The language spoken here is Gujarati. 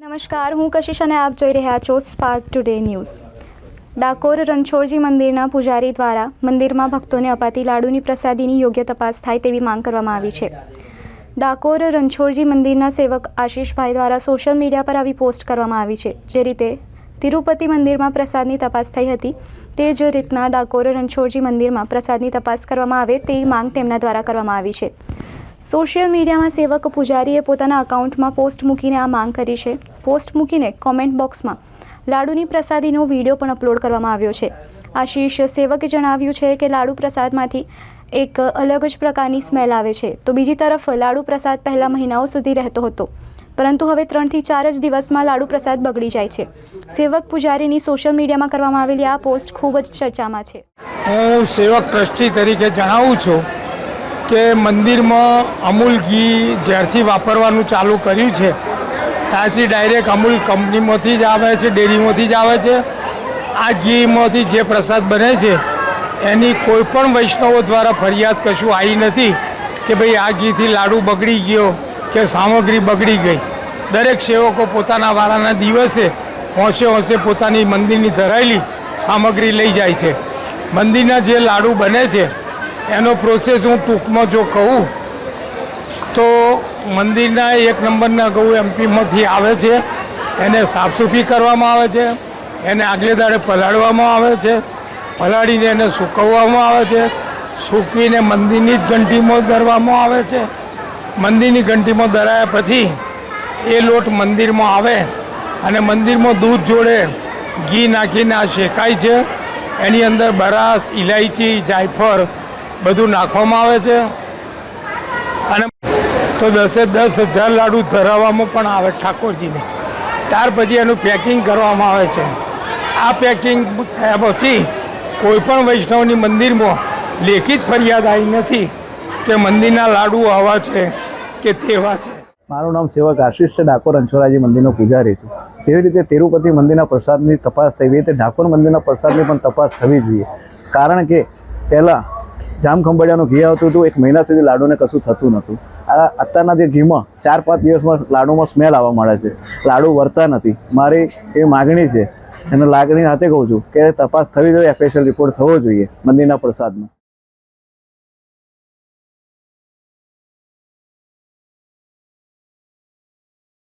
નમસ્કાર, હું કશિશ અને આપ જોઈ રહ્યા છો spark today news Dakor Ranchhodji મંદિરના પૂજારી દ્વારા મંદિરમાં ભક્તોને અપાતી લાડુની પ્રસાદીની યોગ્ય તપાસ થાય તેવી માંગ કરવામાં આવી છે. ડાકોર રણછોડજી મંદિરના સેવક આશીષભાઈ દ્વારા સોશિયલ મીડિયા પર આવી પોસ્ટ કરવામાં આવી છે. જે રીતે તિરુપતિ મંદિરમાં પ્રસાદની તપાસ થઈ હતી, તે જ રીતના ડાકોર રણછોડજી મંદિરમાં પ્રસાદની તપાસ કરવામાં આવે તેવી માંગ તેમના દ્વારા કરવામાં આવી છે. સોશિયલ મીડિયામાં સેવક પૂજારીએ પોતાના અકાઉન્ટમાં પોસ્ટ મૂકીને આ માંગ કરી છે. પોસ્ટ મૂકીને કોમેન્ટ બોક્સમાં લાડુની પ્રસાદીનો વીડિયો પણ અપલોડ કરવામાં આવ્યો છે. આશીષ સેવકે જણાવ્યું છે કે લાડુ પ્રસાદમાંથી એક અલગ જ પ્રકારની સ્મેલ આવે છે. તો બીજી તરફ લાડુ પ્રસાદ પહેલાં મહિનાઓ સુધી રહેતો હતો. પરંતુ હવે ત્રણથી ચાર જ દિવસમાં લાડુ પ્રસાદ બગડી જાય છે. સેવક પૂજારીની સોશિયલ મીડિયામાં કરવામાં આવેલી આ પોસ્ટ ખૂબ જ ચર્ચામાં છે. હું સેવક ટ્રસ્ટી તરીકે જણાવું છું કે મંદિરમાં અમૂલ ઘી જ્યારથી વાપરવાનું ચાલુ કર્યું છે, ત્યારથી ડાયરેક્ટ અમૂલ કંપનીમાંથી જ આવે છે, ડેરીમાંથી જ આવે છે. આ ઘીમાંથી જે પ્રસાદ બને છે, એની કોઈ પણ વૈષ્ણવો દ્વારા ફરિયાદ કશું આવી નથી કે ભાઈ આ ઘીથી લાડુ બગડી ગયો કે સામગ્રી બગડી ગઈ. દરેક સેવકો પોતાના વારાના દિવસે હોંશે હોંશે પોતાની મંદિરની ધરાયેલી સામગ્રી લઈ જાય છે. મંદિરના જે લાડુ બને છે એનો પ્રોસેસ હું ટૂંકમાં જો કહું, તો મંદિરના એક નંબરના ગૌ એમપીમાંથી આવે છે. એને સાફસૂફી કરવામાં આવે છે. એને આગલે દાડે પલાળવામાં આવે છે. પલાળીને એને સૂકવવામાં આવે છે. સૂકવીને મંદિરની જ ઘંટીમાં દરવામાં આવે છે. મંદિરની ઘંટીમાં દરાયા પછી એ લોટ મંદિરમાં આવે અને મંદિરમાં દૂધ જોડે ઘી નાખીને આ શેકાય છે. એની અંદર બરાસ ઇલાયચી જાયફળ બધું નાખવામાં આવે છે. અને તો દસે દસ હજાર લાડુ ધરાવવામાં પણ આવે ઠાકોરજીને. ત્યાર પછી એનું પેકિંગ કરવામાં આવે છે. આ પેકિંગ થયા પછી કોઈપણ વૈષ્ણવની મંદિરમાં લેખિત ફરિયાદ આવી નથી કે મંદિરના લાડુ આવા છે કે તેવા છે. મારું નામ સેવક આશીષ છે, ડાકોર અંછોરાજી મંદિરનો પૂજારી છું. જેવી રીતે તિરુપતિ મંદિરના પ્રસાદની તપાસ થઈ એવી રીતે ડાકોર મંદિરના પ્રસાદની પણ તપાસ થવી જોઈએ. કારણ કે પહેલાં જામખંભાળિયાનું ઘી આવતું હતું. એક મહિના સુધી લાડુને કશું થતું નહોતું. આ અત્યારના જે ઘીમાં ચાર પાંચ દિવસમાં લાડુમાં સ્મેલ આવવા મળે છે. લાડુ વરતા નથી. મારી એ માગણી છે. એને લાગણી હાથે કહું છું કે તપાસ થવી જોઈએ સ્પેશિયલ રિપોર્ટ થવો જોઈએ મંદિરના પ્રસાદનો